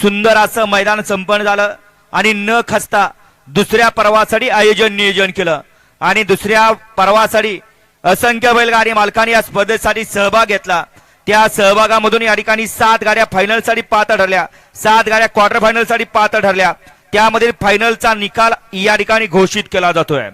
सुंदर असं मैदान संपन्न झालं आणि न खचता दुसऱ्या पर्वासाठी आयोजन नियोजन केलं. आणि दुसऱ्या पर्वासाठी असंख्य बैलगाडी मालकांनी या स्पर्धेसाठी सहभाग घेतला. त्या सहभागामधून या ठिकाणी सात गाड्या फायनलसाठी पात्र ठरल्या. सात गाड्या क्वार्टर फायनलसाठी पात्र ठरल्या. त्यामधील फायनलचा निकाल या ठिकाणी घोषित केला जातोय.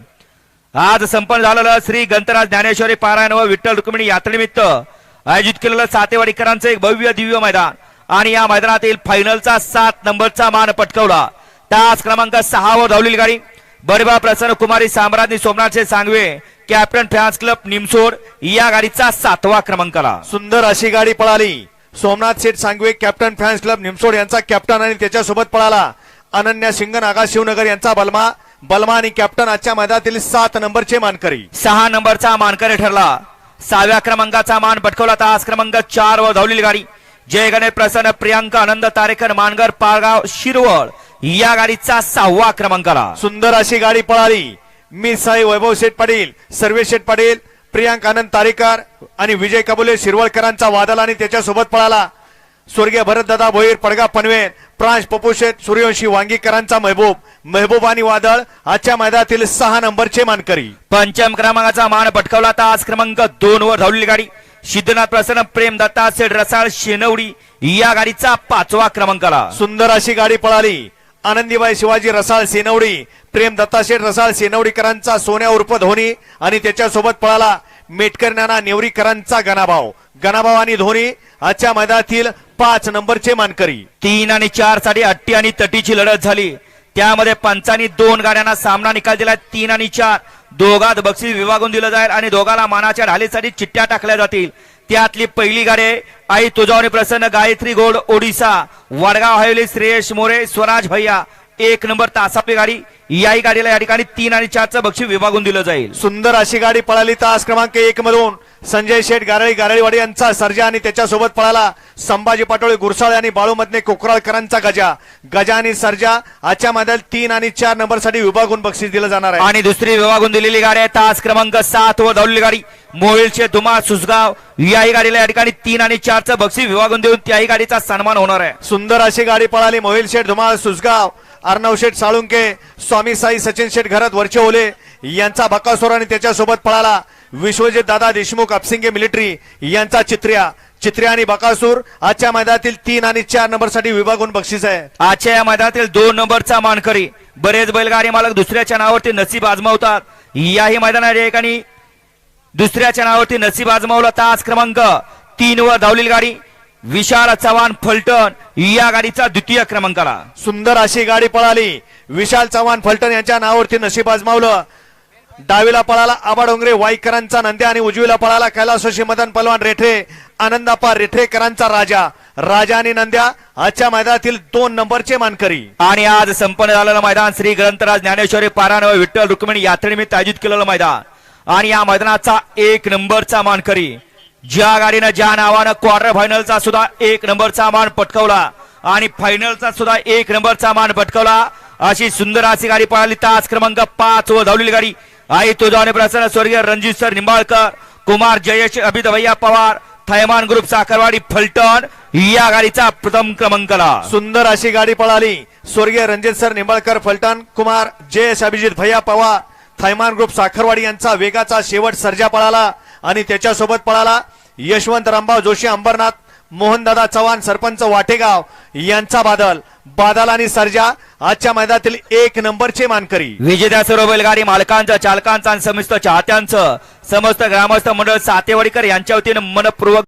आज संपन्न झालेलं श्री गंतराज ज्ञानेश्वरी पारायण व विठ्ठल रुक्मिणी यात्रेनिमित्त आयोजित केलेलं सातेवाडीकरांचं एक भव्य दिव्य मैदान. आणि या मैदानातील फायनलचा सात नंबरचा मान पटकवला. तास क्रमांक सहा वर धावलेली गाडी. बडबा प्रसन्न कुमारी साम्राज्ञी सोमनाथचे Sangve captain fans club Nimsod या गाडीचा सातवा क्रमांक आला. सुंदर अशी गाडी पळाली. Somnath Sheth Sangve captain fans club Nimsod यांचा कॅप्टन आणि त्याच्यासोबत पळाला. अनन्या सिंगन आगा शिवनगर यांचा बलमा बलमा आणि कॅप्टन आजच्या मैदानातील सात नंबरचे मानकरी. सहा नंबरचा मानकरी ठरला. सहाव्या क्रमांकाचा मान पटकवला. तास क्रमांक चार वर धावलेली गाडी. जय गणेश प्रसन्न प्रियांका आनंद तारेकर मानगर पाळगाव शिरवळ. या गाडीचा सहावा क्रमांक आला. सुंदर अशी गाडी पळाली. मी साई वैभव शेठ पाटील सर्वे शेठ पाटील प्रियांक आनंद तारेकर आणि विजय कबुले शिरवळकरांचा वादल आणि त्याच्यासोबत पळाला. स्वर्गीय भरतदादा भोईर पडगा पनवेल प्रांश पप्पू शेठ सूर्यवंशी वांगीकरांचा महबूब महबूब आणि वादळ आजच्या मैदानातील सहा नंबरचे मानकरी. पंचम क्रमांकाचा मान पटकावला. तास क्रमांक दोन वर धावलेली गाडी. सिद्धनाथ प्रसन्न प्रेम दत्ता सेठ रसाळ शेनवडी या गाडीचा पाचवा क्रमांक आला. सुंदर अशी गाडी पळाली. आनंदीबाई शिवाजी रसाळ सेनवडी प्रेम दत्ताशेठ रसाळ सेनवडीकरांचा सोन्या उर्फ धोनी आणि त्याच्यासोबत पळाला मेटकर नाना नेवरीकरांचा गणाभाव. गणाभाव आणि धोनी आजच्या मैदानातील पाच नंबरचे मानकरी. तीन आणि चारसाठी अट्टी आणि तटीची लढत झाली. त्यामध्ये पंचांनी दोन गाड्यांना सामना निकाल दिला तीन आणि चार. दोघात बक्षीस विभागून दिलं जाईल आणि दोघाला मानाच्या ढालीसाठी चिठ्ठ्या टाकल्या जातील. त्यातली पहिली गाडी आई तुझावणी प्रसन्न गायत्री गोड ओडिसा. वडगाव हायवेली श्रेयश मोरे स्वराज भैया. एक नंबर तासापली गाडी. याही गाडीला या ठिकाणी तीन आणि चारचं बक्षीस विभागून दिलं जाईल. सुंदर अशी गाडी पळाली तास क्रमांक एक मधून. संजय शेठ गारळी गारळीवाडी यांचा सर्जा आणि त्याच्यासोबत पळाला संभाजी पाटोळे गुरसाळे आणि बाळूमधने कोकराळकरांचा गजा. गजा आणि सर्जा आजच्या मैदानात तीन आणि चार नंबरसाठी विभागून बक्षीस दिलं जाणार आहे. आणि दुसरी विभागून दिलेली गाडी आहे तास क्रमांक सात वर धावलेली गाडी मोहिलचे धुमा सुसगाव याही गाडीला या ठिकाणी तीन आणि चारचं बक्षीस विभागून देऊन त्याही गाडीचा सन्मान होणार आहे. सुंदर अशी गाडी पळाली मोहिल शेठ धुमाळ सुसगाव अर्णव शेठ साळुंके स्वामी साई सचिन शेठ घरात वरचे ओले यांचा बकासोर आणि त्याच्यासोबत पळाला. विश्वजित दादा देशमुख अपसिंगे मिलिटरी यांचा चित्र्या. चित्र्या आणि बकासूर आजच्या मैदानातील तीन आणि चार नंबरसाठी विभागून बक्षीस आहे. आजच्या या मैदानातील दोन नंबरचा मानकरी बरेच बैलगाडी मालक दुसऱ्याच्या नावावरती नसीब आजमावतात. याही मैदानात या ठिकाणी दुसऱ्याच्या नावावरती नसीब आजमावला तास क्रमांक तीन वर धावलेली गाडी विशाल चव्हाण फलटण या गाडीचा द्वितीय क्रमांक आला सुंदर अशी गाडी पळाली. विशाल चव्हाण फलटण यांच्या नावावरती नशीब आजमावलं. डावीला पळाला आबा डोंगरे वाईकरांचा नंद्या आणि उजवीला पळाला कैलासोशी मदन पलवान रेठे आनंदापा रेठेकरांचा राजा. राजा आणि नंद्या आजच्या मैदानातील दोन नंबरचे मानकरी. आणि आज संपन्न झालेलं मैदान श्री ग्रंथराज ज्ञानेश्वरी पारायण व विठ्ठल रुक्मिणी यात्रेनिमित्त आयोजित केलेलं मैदान. आणि या मैदानाचा एक नंबरचा मानकरी. ज्या गाडीनं ज्या नावानं क्वार्टर फायनलचा सुद्धा एक नंबरचा मान पटकवला. आणि फायनलचा सुद्धा एक नंबरचा मान पटकवला. अशी सुंदर अशी गाडी पळाली. तास क्रमांक पाच व धावलेली गाडी. आई जाणे प्रसन्न. स्वर्गीय रणजित सर निंबाळकर कुमार जयेश अभित भैया पवार थैमान ग्रुप साखरवाडी फलटण या गाडीचा प्रथम क्रमांकला. सुंदर अशी गाडी पळाली. स्वर्गीय रणजित सर निंबाळकर फलटण कुमार जयेश अभिजित भैया पवार थैमान ग्रुप साखरवाडी यांचा वेगाचा शेवट सर्जा पळाला आणि त्याच्यासोबत पळाला यशवंत रामभाव जोशी अंबरनाथ मोहनदादा चव्हाण सरपंच वाटेगाव यांचा बादल. बादल आणि सर्जा आजच्या मैदानातील एक नंबरचे मानकरी. विजेत्या सर्व बैलगाडी मालकांचं चालकांचं आणि समस्त चाहत्यांचं समस्त ग्रामस्थ मंडळ सातेवाडीकर यांच्या वतीनं मनपूर्वक